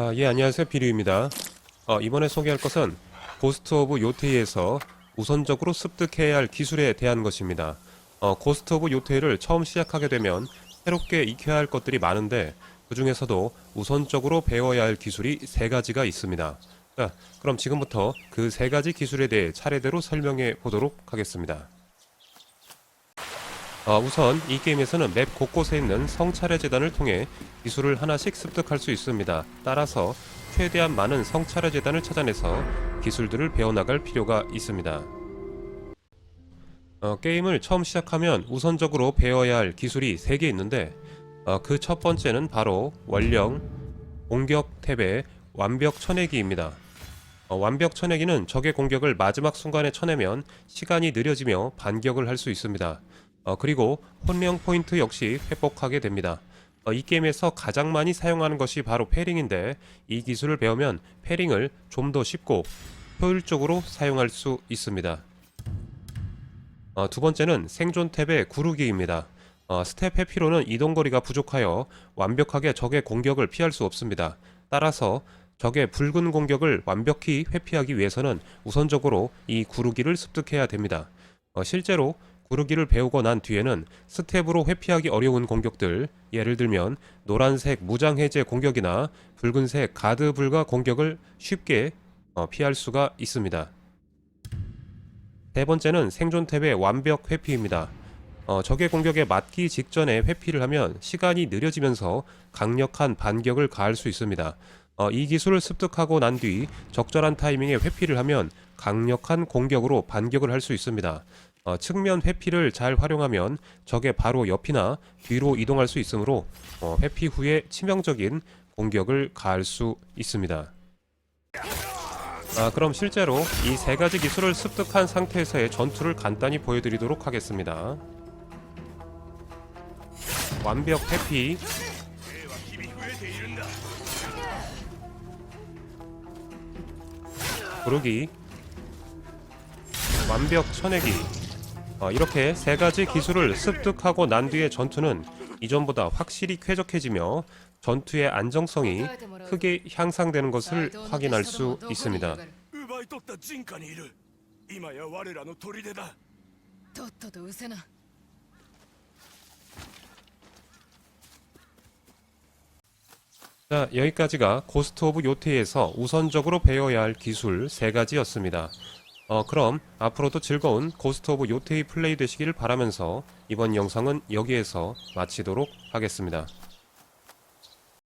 아, 예, 안녕하세요. 비류입니다. 어, 이번에 소개할 것은 고스트 오브 요테이에서 우선적으로 습득해야 할 기술에 대한 것입니다. 어, 고스트 오브 요테이를 처음 시작하게 되면 새롭게 익혀야 할 것들이 많은데 그 중에서도 우선적으로 배워야 할 기술이 세 가지가 있습니다. 자, 그럼 지금부터 그 세 가지 기술에 대해 차례대로 설명해 보도록 하겠습니다. 어, 우선 이 게임에서는 맵 곳곳에 있는 성차례 재단을 통해 기술을 하나씩 습득할 수 있습니다. 따라서 최대한 많은 성차례 재단을 찾아내서 기술들을 배워나갈 필요가 있습니다. 어, 게임을 처음 시작하면 우선적으로 배워야 할 기술이 3개 있는데 그첫 번째는 바로 원령, 공격 탭의 완벽 쳐내기입니다. 어, 완벽 쳐내기는 적의 공격을 마지막 순간에 쳐내면 시간이 느려지며 반격을 할 수 있습니다. 어, 그리고 혼령 포인트 역시 회복하게 됩니다. 어, 이 게임에서 가장 많이 사용하는 것이 바로 패링인데 이 기술을 배우면 패링을 좀 더 쉽고 효율적으로 사용할 수 있습니다. 어, 두 번째는 생존 탭의 구르기입니다. 어, 스텝 회피로는 이동거리가 부족하여 완벽하게 적의 공격을 피할 수 없습니다. 따라서 적의 붉은 공격을 완벽히 회피하기 위해서는 우선적으로 이 구르기를 습득해야 됩니다. 어, 실제로 구르기를 배우고 난 뒤에는 스텝으로 회피하기 어려운 공격들, 예를 들면 노란색 무장 해제 공격이나 붉은색 가드 불가 공격을 쉽게 어, 피할 수가 있습니다. 세 번째는 생존 탭의 완벽 회피입니다. 어, 적의 공격에 맞기 직전에 회피를 하면 시간이 느려지면서 강력한 반격을 가할 수 있습니다. 어, 이 기술을 습득하고 난 뒤 적절한 타이밍에 회피를 하면 강력한 공격으로 반격을 할 수 있습니다. 어, 측면 회피를 잘 활용하면 적의 바로 옆이나 뒤로 이동할 수 있으므로 어, 회피 후에 치명적인 공격을 가할 수 있습니다. 아, 그럼 실제로 이 세 가지 기술을 습득한 상태에서의 전투를 간단히 보여드리도록 하겠습니다. 완벽 회피, 부르기, 완벽 쳐내기. 어, 이렇게 세 가지 기술을 습득하고 난 뒤의 전투는 이전보다 확실히 쾌적해지며 전투의 안정성이 크게 향상되는 것을 확인할 수 있습니다. 奪い取った人家にいる今や我らの砦だとっとと失せな 자, 여기까지가 고스트 오브 요테에서 우선적으로 배워야 할 기술 세 가지였습니다. 어, 그럼 앞으로도 즐거운 고스트 오브 요테이 플레이 되시기를 바라면서 이번 영상은 여기에서 마치도록 하겠습니다.